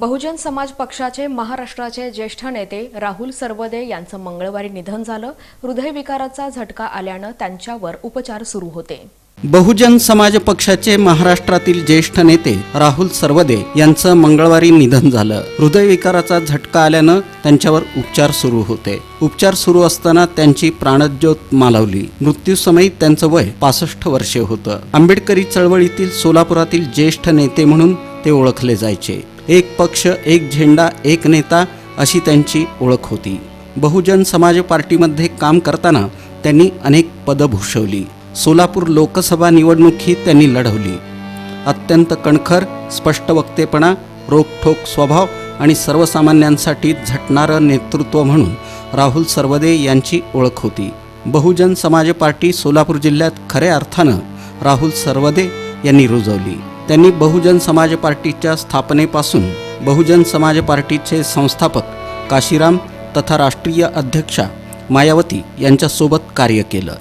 बहुजन समाज पक्षाचे महाराष्ट्राचे ज्येष्ठ नेते राहुल सरवदे यांचं मंगळवारी निधन झालं. हृदयविकाराचा झटका आल्यानं त्यांच्यावर उपचार सुरू होते. बहुजन समाज पक्षाचे महाराष्ट्रातील ज्येष्ठ नेते राहुल सर्वदे यांचं मंगळवारी निधन झालं. हृदयविकाराचा झटका आल्यानं त्यांच्यावर उपचार सुरू होते. उपचार सुरू असताना त्यांची प्राणज्योत मालवली. मृत्यूसमयी त्यांचं वय पासष्ट वर्षे होतं. आंबेडकरी चळवळीतील सोलापुरातील ज्येष्ठ नेते म्हणून ते ओळखले जायचे. एक पक्ष एक झेंडा एक नेता अशी त्यांची ओळख होती. बहुजन समाज पार्टीमध्ये काम करताना त्यांनी अनेक पदं भूषवली. सोलापूर लोकसभा निवडणूकही त्यांनी लढवली. अत्यंत कणखर स्पष्ट वक्तेपणा रोखठोक स्वभाव आणि सर्वसामान्यांसाठी झटणारं नेतृत्व म्हणून राहुल सर्वदे यांची ओळख होती. बहुजन समाज पार्टी सोलापूर जिल्ह्यात खऱ्या अर्थानं राहुल सर्वदे यांनी रुजवली. त्यांनी बहुजन समाज पार्टीच्या स्थापनेपासून बहुजन समाज पार्टीचे संस्थापक काशीराम तथा राष्ट्रीय अध्यक्षा मायावती यांच्यासोबत कार्य केलं.